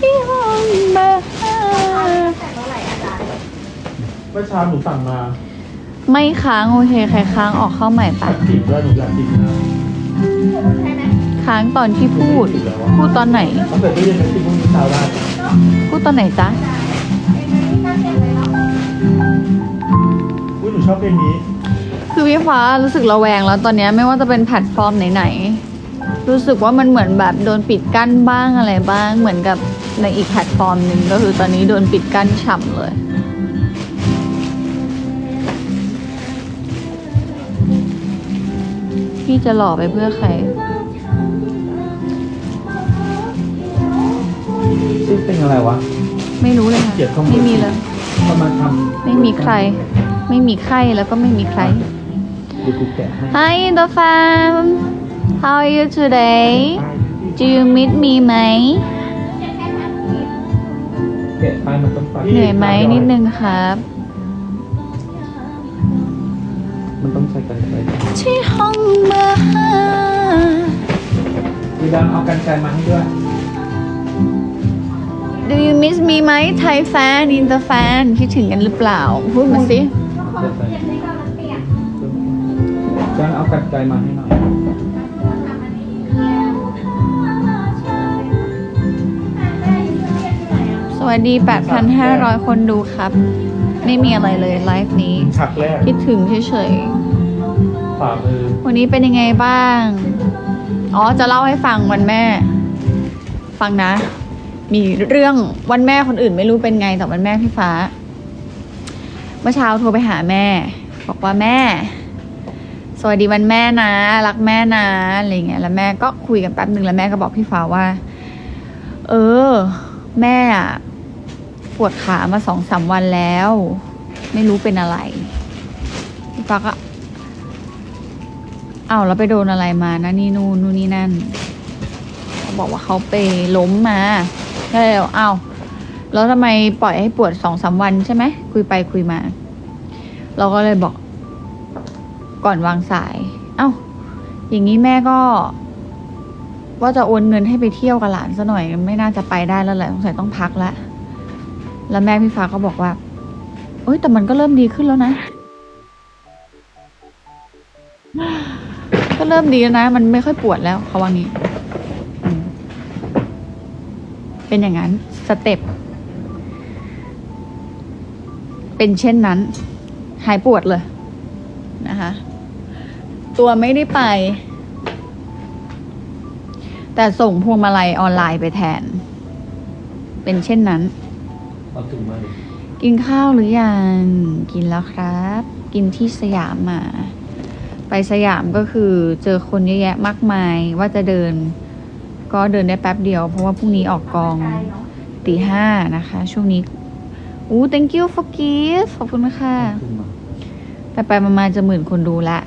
ที่ห้องเบอร์ห้าเมื่อเช้าหนูสั่งมาไม่ค้างโอเคใครค้างออกเข้าใหม่ปะติดด้วยหนูอยากติดนะค้างตอนที่พูด พูดตอนไหนต้องเปิดตู้เย็นไว้ติดพรุ่งนี้เช้าได้พูดตอนไหนจ๊ะ อุ้ยหนูชอบเพลงนี้ คือพี่ฟ้ารู้สึกระแวงแล้วตอนเนี้ยไม่ว่าจะเป็นแพลตฟอร์มไหนๆ รู้สึกว่ามันเหมือนแบบโดนปิดกั้นบ้างอะไรบ้าง เหมือนกับในอีกแพลตฟอร์มหนึ่งก็คือตอนนี้โดนปิดกั้นฉ่ำเลยพี่จะหล่อไปเพื่อใคร ชื่อเพลงอะไรวะ ไม่รู้เลยค่ะ เกลียดข้อมูล ไม่มีเลย เขามาทำไม่มีใคร ไม่มีใครแล้วก็ไม่มีใคร ดูกูแกะให้ Hi the fam How are you today Do you miss me ไหมแกะไปมันต้องไปเหนื่อยไหมนิดนึงครับ มันต้องใช้กันไกรที่ห้องเบอร์ห้าวีดันเอากันไกรมาให้ด้วย Do you miss me ไหม Thai fan in the fan คิดถึงกันหรือเปล่า พูดมาสิเดี๋ยวใส่จันเอากันไกรมาให้หน่อย วัสดี 8,500 คนดูครับ ไม่มีอะไรเลยไลฟ์นี้ ฉากแรกคิดถึงเฉยฝ่ามือๆ วันนี้เป็นยังไงบ้าง อ๋อ จะเล่าให้ฟังวันแม่ ฟังนะ มีเรื่องวันแม่คนอื่นไม่รู้เป็นไงแต่วันแม่พี่ฟ้า เมื่อเช้าโทรไปหาแม่ บอกว่าแม่ สวัสดีวันแม่นะ รักแม่นะอะไรเงี้ยแล้วแม่ก็คุยกันแป๊บหนึ่งแล้วแม่ก็บอกพี่ฟ้าว่า เออ แม่อะ ปวดขามาสองสามวันแล้ว ไม่รู้เป็นอะไรพี่ฟ้าก็เอ้าแล้วไปโดนอะไรมานะนี่นู่นนู่นนี่นั่นเขาบอกว่าเขาไปล้มมาก็เลยบอกเอ้าแล้วทำไมปล่อยให้ปวดสองสามวันใช่ไหมคุยไปคุยมา เราก็เลยบอก ก่อนวางสาย เอ้า อย่างนี้แม่ก็ ว่าจะโอนเงินให้ไปเที่ยวกับหลานซะหน่อย ไม่น่าจะไปได้แล้วแหละสงสัยต้องพักแล้ว แล้วแม่พี่ฟ้าก็บอกว่าเอ้ยแต่มันก็เริ่มดีขึ้นแล้วนะ ก็เริ่มดีแล้วนะ มันไม่ค่อยปวดแล้วเขาว่างี้ เป็นอย่างนั้นสเต็ปเป็นเช่นนั้น หายปวดเลยนะคะ ตัวไม่ได้ไป แต่ส่งพวงมาลัยออนไลน์ไปแทน เป็นเช่นนั้น เอาถุงมาดิกินข้าวหรือยังกินแล้วครับ กินที่สยามมาไปสยามก็คือเจอคนเยอะแยะมากมายว่าจะเดิน ก็เดินได้แป๊บเดียว เพราะว่าพรุ่งนี้ออกกองตีห้านะคะ ช่วงนี้อู้ thank you for gift ขอบคุณค่ะถุงมาไปไปๆมาๆจะหมื่นคนดูละ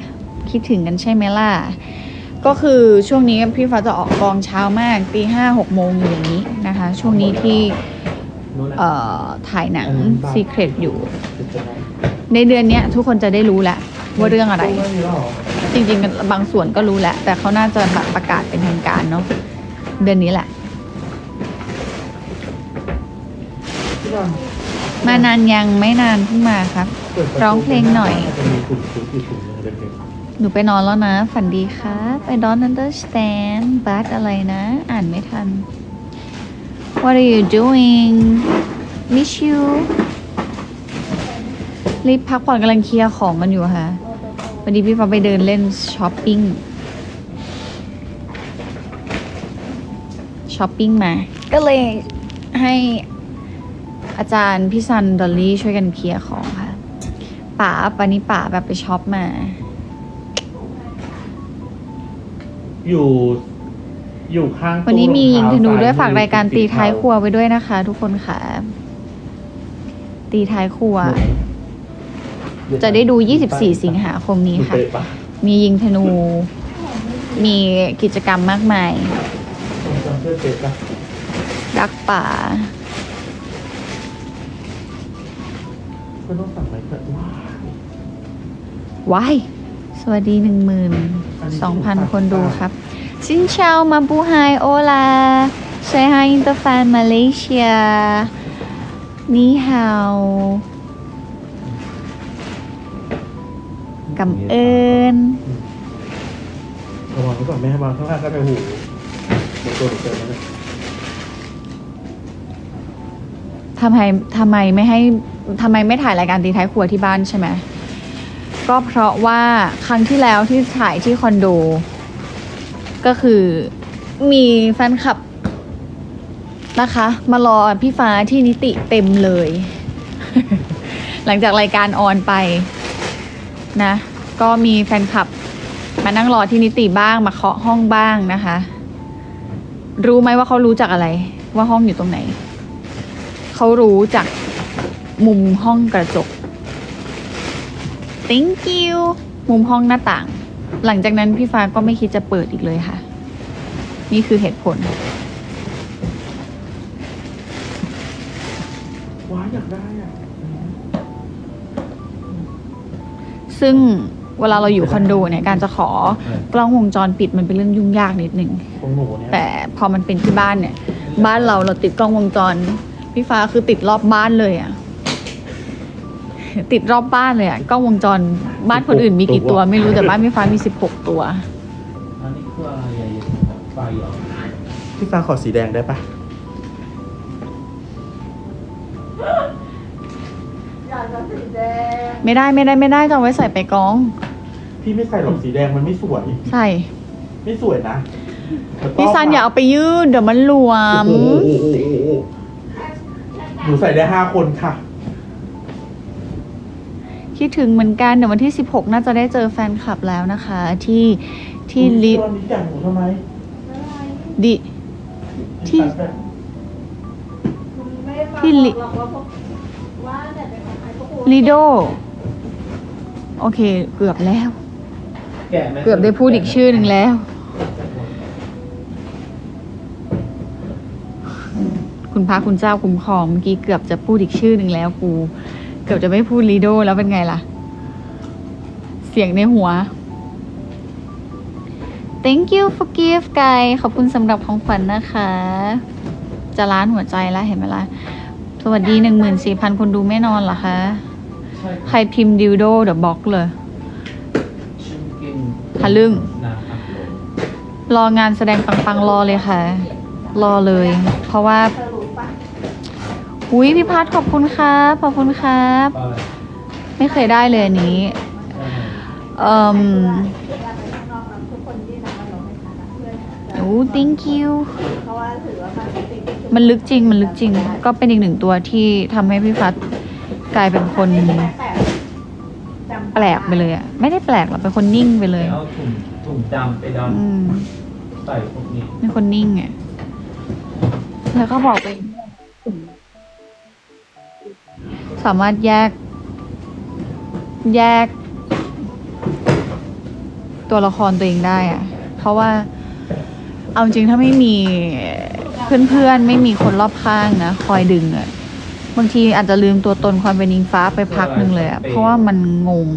คิดถึงกันใช่ไหมล่ะ ก็คือช่วงนี้พี่ฟ้าจะออกกองเช้ามากตีห้าหกโมงอยู่อย่างนี้นะคะ ช่วงนี้ที่นู่นน่ะเอ่อ ถ่ายหนัง Secret อยู่ติดจะได้ในเดือนเนี้ยทุกคนจะได้รู้แหละว่าเรื่องอะไรไม่มีแล้วเหรอจริง ๆ บางส่วนก็รู้แหละแต่เขาน่าจะแบบประกาศเป็นทางการเนาะเดือนนี้แหละพี่ดันมานานยังไม่นานเพิ่งมาครับปิดปะตูร้องเพลงหน่อยจะมีถุงชุดอยู่ถุงนึงเด็กหนูไปนอนแล้วนะ ฝันดีครับไป don't understand but อะไรนะ อ่านไม่ทัน What are you doing miss you รีบพักผ่อนกำลังเคลียร์ของกันอยู่ค่ะพอดีพี่ฟ้าไปเดินเล่นช้อปปิ้งช้อปปิ้งมา ก็เลยให้อาจารย์พี่ซันดอลลี่ช่วยกันเคลียร์ของค่ะป๋าปานี้ป๋าแบบไปช็อปมา อยู่ อยู่ข้างวันนี้มียิงธนูด้วยฝากรายการตีท้ายครัววไว้ด้วยนะคะ ทุกคนค่ะ ตีท้ายครัว จะได้ดู 24 สิงหาคมนี้ค่ะ มียิงธนู มีกิจกรรมมากมายจำเสื้อเจ๊ปะรักป่าก็ต้องสั่งไหมเกิดว่าว้าย สวัสดี12,000คนดูครับ ซินเชามาบูไฮโอลา say hi Hi Interfan Malaysia นี่ฮาวกำเอิญระวังไว้ก่อนแม่วางข้างล่างก็จะหูหมดตัวหนูเจอแล้วเนี่ยทำไมทำไมไม่ให้ทำไมไม่ถ่ายรายการตีท้ายครัวที่บ้านใช่ไหม ก็เพราะว่าครั้งที่แล้วที่ถ่ายที่คอนโด ก็คือมีแฟนคลับนะคะ มารอพี่ฟ้าที่นิติเต็มเลย หลังจากรายการออนไปนะ ก็มีแฟนคลับมานั่งรอที่นิติบ้างมาเคาะห้องบ้างนะคะ รู้ไหมว่าเขารู้จากอะไร ว่าห้องอยู่ตรงไหน เขารู้จากมุมห้องกระจก thank you มุมห้องหน้าต่าง หลังจากนั้นพี่ฟ้าก็ไม่คิดจะเปิดอีกเลยค่ะ นี่คือเหตุผล ว้ายอยากได้อะซึ่งเวลาเราอยู่คอนโดเนี่ยการจะขอกล้องวงจรปิดมันเป็นเรื่องยุ่งยากนิดนึง ของหนูเนี่ยแต่พอมันเป็นที่บ้านเนี่ย บ้านเราเราติดกล้องวงจร พี่ฟ้าคือติดรอบบ้านเลยอะ ติดรอบบ้านเลยอะกล้องวงจรบ้านคนอื่นมีกี่ตัว ไม่รู้แต่บ้านพี่ฟ้ามีสิบหกตัว อันนี้คืออะไรอะไฟเหรอพี่ฟ้าขอสีแดงได้ปะไม่ได้ไม่ได้ไม่ได้จะเอาไว้ใส่ไปกอง พี่ไม่ใส่หรอกสีแดงมันไม่สวยใส่ไม่สวยนะพี่ซันอย่าเอาไปยืดเดี๋ยวมันหลวม โอ้โหโอ้โหโอ้โหหนูใส่ได้ห้าคนค่ะ คิดถึงเหมือนกันเดี๋ยววันที่ 16 น่าจะได้เจอแฟนคลับแล้วนะคะ ที่ที่ลิตอนนี้จังหนูทำไมดิที่ ที่ลิลิโดโอเค เกือบแล้ว แกะไหมเกือบได้พูดอีกชื่อหนึ่งแล้ว คุณพระคุณเจ้าคุ้มครองเมื่อกี้เกือบจะพูดอีกชื่อหนึ่งแล้วกูเกือบจะไม่พูดลีโดแล้วเป็นไงล่ะ เสียงในหัว thank you for gift ไกขอบคุณสำหรับของขวัญนะคะ จะล้านหัวใจแล้วเห็นไหมล่ะ สวัสดีหนึ่งหมื่นสี่พันคนดูไม่นอนเหรอคะใช่ใครพิมพ์ดิวโดเดี๋ยวบล็อกเลยฉันกินทะลึ่งน้ำอัดลมรองานแสดงปังๆ รอเลยค่ะ รอเลย เพราะว่า อุ้ยพี่พัทขอบคุณครับขอบคุณครับก็ไม่เคยได้เลยอันนี้เอ่มโอ้ thank you มันลึกจริงมันลึกจริง ก็เป็นอีกหนึ่งตัวที่ทำให้พี่ฟัดกลายเป็นคนแปลกไปเลยอะไม่ได้แปลกหรอกเป็นคนนิ่งไปเลยเอาถุงถุงดำไปดอืมำใส่พวกนี้ เป็นคนนิ่งอะแล้วก็บอกไป สามารถแยก แยก ตัวละครตัวเองได้อะเพราะว่าเอาจริงถ้าไม่มีเพื่อนๆ ไม่มีคนรอบข้างนะ คอยดึงอะบางทีอาจจะลืมตัวตนความเป็นอิงฟ้าไปพักหนึ่งเลยอะเพราะว่ามันงง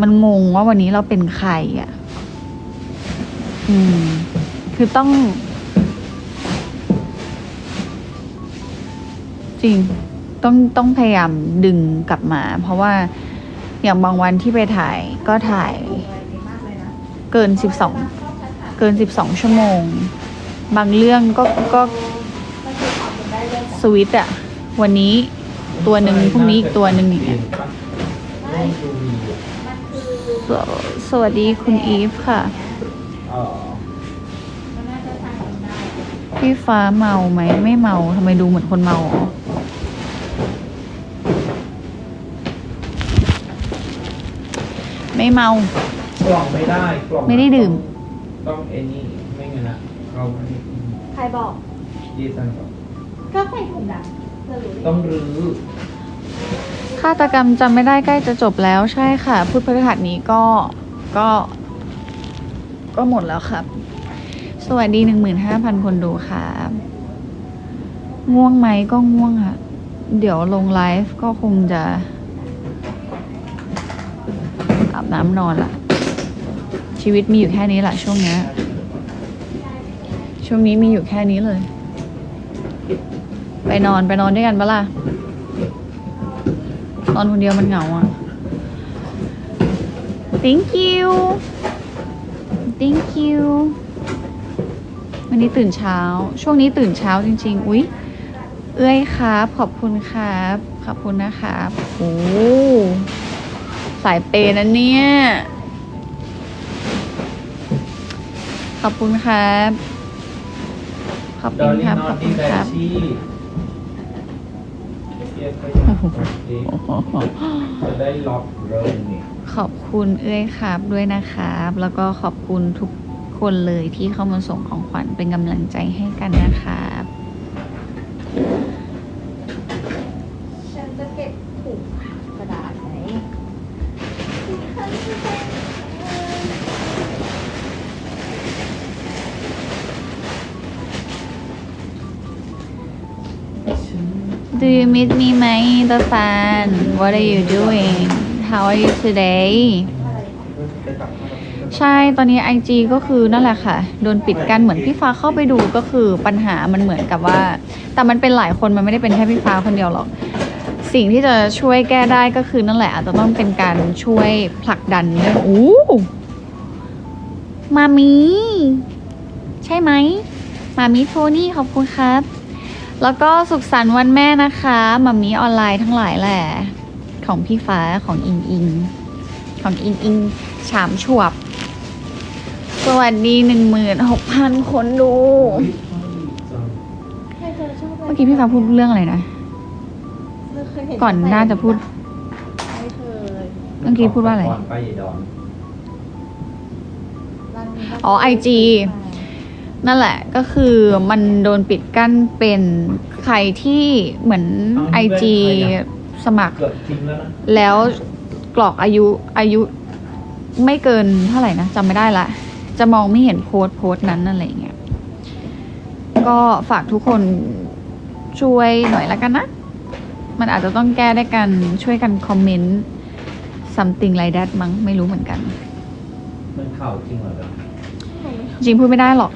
มันงงว่าวันนี้เราเป็นใครอะอืม คือต้อง จริง ต้องต้องพยายามดึงกลับมา เพราะว่าอย่างบางวันที่ไปถ่ายก็ถ่ายเกินสิบสองเกินสิบสองชั่วโมง บางเรื่องก็ก็สวิตอะวันนี้ตัวหนึ่งพรุ่งนี้อีกตัวหนึ่งอย่างเงี้ยสวัสดีคุณอีฟค่ะ พี่ฟ้าเมาไหมไม่เมาทำไมดูเหมือนคนเมาอ๋อ ไม่เมา กล่องไม่ได้กล่องไม่ได้ดื่ม ต้องเอ็นนี่ไม่งั้นนะเราไม่ได้กินใครบอกดีสันก่อนก็ใส่ถุงดำเธอรู้ได้ต้องรื้อฆาตกรรมจำไม่ได้ใกล้จะจบแล้วใช่ค่ะพุธพฤหัสนี้ก็ก็ ก็หมดแล้วครับ สวัสดีหนึ่งหมื่นห้าพันคนดูครับง่วงไหมก็ง่วงค่ะ เดี๋ยวลงไลฟ์ก็คงจะ อาบน้ำนอนละชีวิตมีอยู่แค่นี้แหละช่วงนี้ช่วงนี้มีอยู่แค่นี้เลย ไปนอนไปนอนด้วยกันปะล่ะนอนคนเดียวมันเหงาอะ thank you thank you วันนี้ตื่นเช้า ช่วงนี้ตื่นเช้าจริง ๆ อุ๊ย เอ้ยครับ ขอบคุณครับ ขอบคุณนะครับ โอ้ สายเปย์นะเนี่ย ขอบคุณครับ ขอบดคุอณลลี่ครับนขออนบคุดีณแบครับชีเทียบก็อยากดีจะได้ล็อกเริ่มนี่ขอบคุณเอ้ยครับด้วยนะครับ แล้วก็ขอบคุณทุกคนเลยที่เข้ามาส่งของขวัญเป็นกำลังใจให้กันนะครับ ฉันจะเก็บถุงกระดาษไหน Do you miss me ไหมตาฟาน What are you doing How are you today ใช่ ตอนนี้ IG ก็คือนั่นแหละค่ะ โดนปิดกันเหมือนพี่ฟ้าเข้าไปดูก็คือปัญหามันเหมือนกับว่า แต่มันเป็นหลายคนมันไม่ได้เป็นแค่พี่ฟ้าคนเดียวหรอก สิ่งที่จะช่วยแก้ได้ก็คือนั่นแหละอาจจะต้องเป็นการช่วยผลักดันเรื่องอู้มามีใช่ไหมมามีโทนี่ขอบคุณครับ แล้วก็สุขสันต์วันแม่นะคะมามีออนไลน์ทั้งหลายแหละ ของพี่ฟ้าของอิงอิง ของอิงอิงฉามฉวบ สวัสดีหนึ่งหมื่นหกพันคนดูใครเธอชอบเมื่อกี้พี่ฟ้าพูดเรื่องอะไรนะ เธอเคยเห็นก่อนน่าจะพูด ไม่เคยเมื่อกี้พูดว่าอะไร ก่อนไปอย่าดอนร้านนี้ก็อ๋อ IG นั่นแหละก็คือมันโดนปิดกั้นเป็นใครที่เหมือน IG สมัคร เกือบทิ้งแล้วนะแล้วกรอกอายุอายุไม่เกินเท่าไหร่นะจำไม่ได้ละ จะมองไม่เห็นโพสต์โพสต์นั้นอะไรอย่างเงี้ยก็ฝากทุกคนช่วยหน่อยละกันนะ มันอาจจะต้องแก้ได้วยกันช่วยกันคอมเมนต์ something like that มั้งไม่รู้เหมือนกัน มันเข่าจริงเหรอจริงพูดไม่ได้หรอก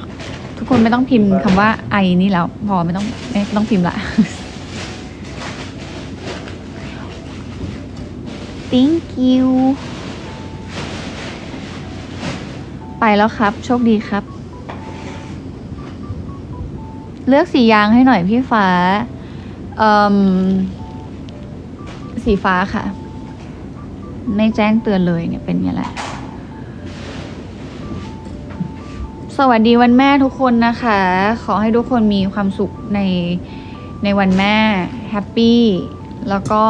ทุกคนไม่ต้องพิมพ์คำว่าไอนี่แล้ว พอไม่ต้องไม่ต้องพิมพ์ละ thank you ไปแล้วครับ โชคดีครับ เลือกสียางให้หน่อยพี่ฟ้าเอิ่ม สีฟ้าค่ะ ไม่แจ้งเตือนเลยเนี่ยเป็นไงแหละ สวัสดีวันแม่ทุกคนนะคะ ขอให้ทุกคนมีความสุขในในวันแม่แฮปปี้แล้วก็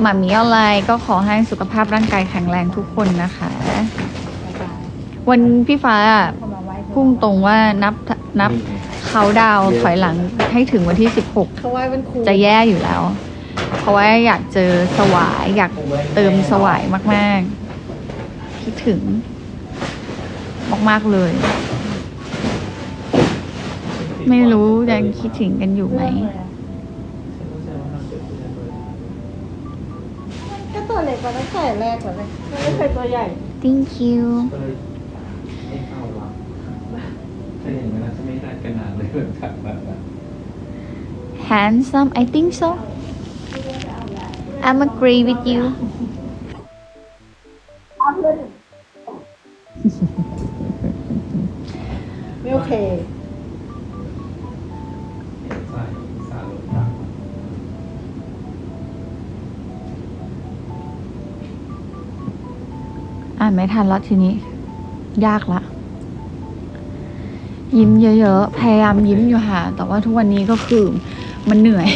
หมามีอะไรก็ขอให้สุขภาพร่างกายแข็งแรงทุกคนนะคะ วันพี่ฟ้าพุ่งตรงว่านับนับ เขาดาวน์ถอยหลังให้ถึงวันที่ เขาไหว้เป็นครู16 จะแย่อยู่แล้ว เพราะว่าอยากเจอสวายอยากเติมสวายมากๆ คิดถึง มากๆเลย ไม่รู้ยังคิดถึงกันอยู่ไหม ก็ตัวเล็กกว่าตั้งแต่แรกกว่าเลยมันไม่เคยตัวใหญ่ thank you ก็เลยไม่เข้าวัด ถ้าอย่างนั้นจะไม่ได้กันนานเลยแบบแบ handsome I think so I'm agree with you ไม่โอเคใช่สาลงตาอ่านไม่ทันแล้วทีนี้ ยากละ ยิ้มเยอะๆ พยายามยิ้มอยู่ค่ะ แต่ว่าทุกวันนี้ก็คือมันเหนื่อย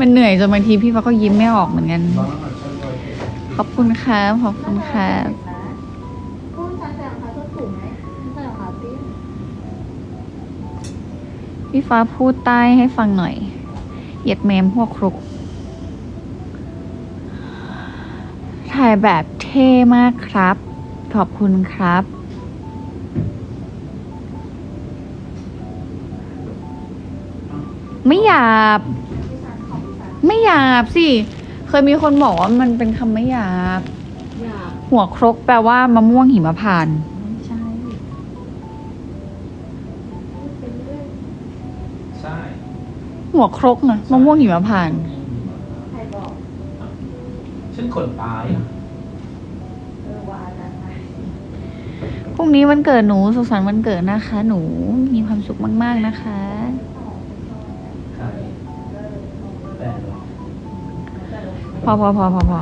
มันเหนื่อยจนบางทีพี่ฟ้าก็ยิ้มไม่ออกเหมือนกัน ขอบคุณครับขอบคุณครับพี่ฟ้าพูดใต้ให้ฟังหน่อย เหยียดแมมพวกครุก ถ่ายแบบเท่มากครับ ขอบคุณครับ ไม่หยาบ ไม่หยาบสิ เคยมีคนบอกว่ามันเป็นคำไม่หยาบอยากหัวครกแปลว่ามะม่วงหิมพานต์ไม่ใช่พูดไปเรื่อยหัวครกนะมะม่วงหิมพานต์ใครบอกฉันคนตายอะเออวานะนะพรุ่งนี้วันเกิดหนูสุขสันต์วันเกิดนะคะ หนูมีความสุขมาก ๆ นะคะ พอพอพอพอพอ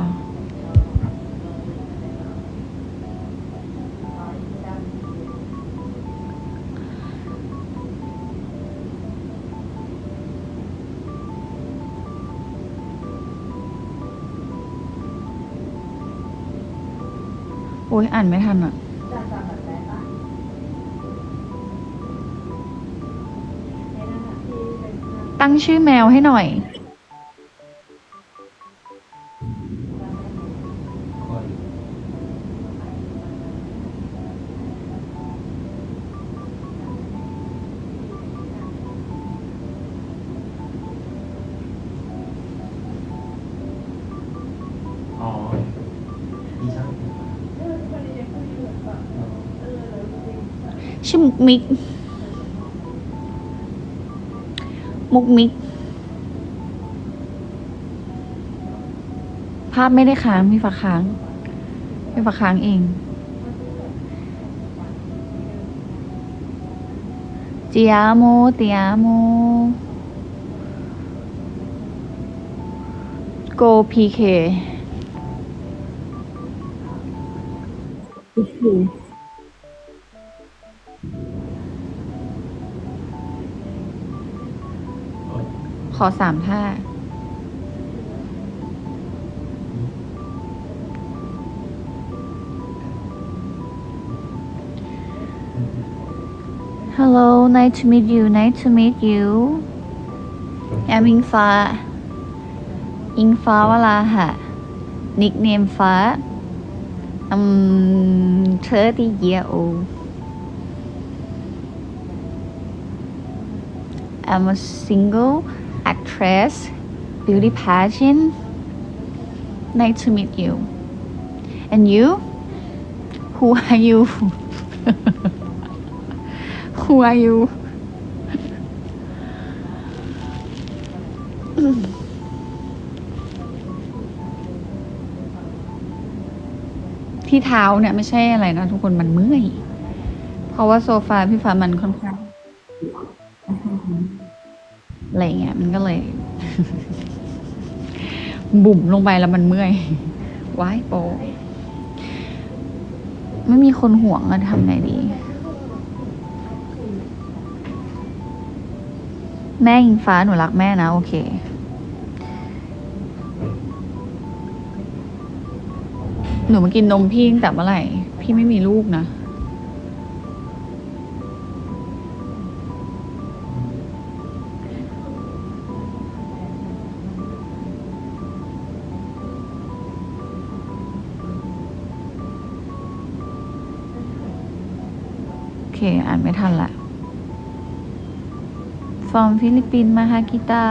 โอ้ยอ่านไม่ทันอะ ตั้งชื่อแมวให้หน่อย คอยอ๋ออีช่างผม เออคนนี้ยังไม่เหมือนแบบ เออ เออเราจริงๆแบบ ชื่อ มิก มุกมิก ภาพไม่ได้ค้าง มีฝาค้าง มีฝาค้างเอง เจียโมเตียโมโกพีเค อสามท่า Hello nice to meet you nice to meet you I'm อิงฟ้า อิงฟ้าวลาหะ nickname ฟ้า I'm 30 year old I'm a single dress beauty pageant nice to meet you and you who are you who are you ที่เท้าเนี่ยไม่ใช่อะไรนะทุกคนมันเมื่อย เพราะว่าโซฟาพี่ฟ้ามันค่อนข้าง อะไรเงี้ยมันก็เลย บุ่มลงไปแล้วมันเมื่อยว้ายโป ไม่มีคนห่วงอะทำไงดี แม่ยิงฟ้าหนูรักแม่นะ โอเคหนูมากินนมพี่ตั้งแต่เมื่อไหร่ พี่ไม่มีลูกนะ อเคอ่านไม่ทันละฟอร์มฟิลิปปินส์มาฮากิตา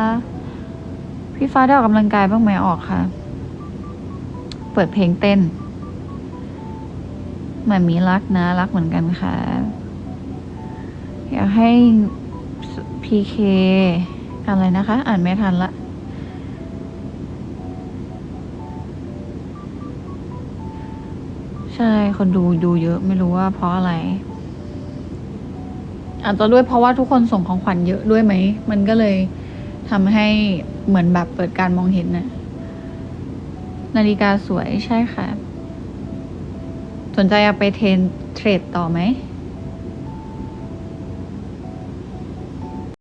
พี่ฟ้าได้ออกกำลังกายบ้างไหมออกค่ะ เปิดเพลงเต้นหมือนมีรักนะ รักเหมือนกันค่ะ อยากให้พีเคอะไรนะคะ อ่านไม่ทันละใช่ คนดูดูเยอะไม่รู้ว่าเพราะอะไร อาจจะด้วยเพราะว่าทุกคนส่งของขวัญเยอะด้วยไหม มันก็เลยทำให้เหมือนแบบเปิดการมองเห็นน่ะนาฬิกาสวยใช่ค่ะ สนใจเอาไปเทรนเทรดต่อไหม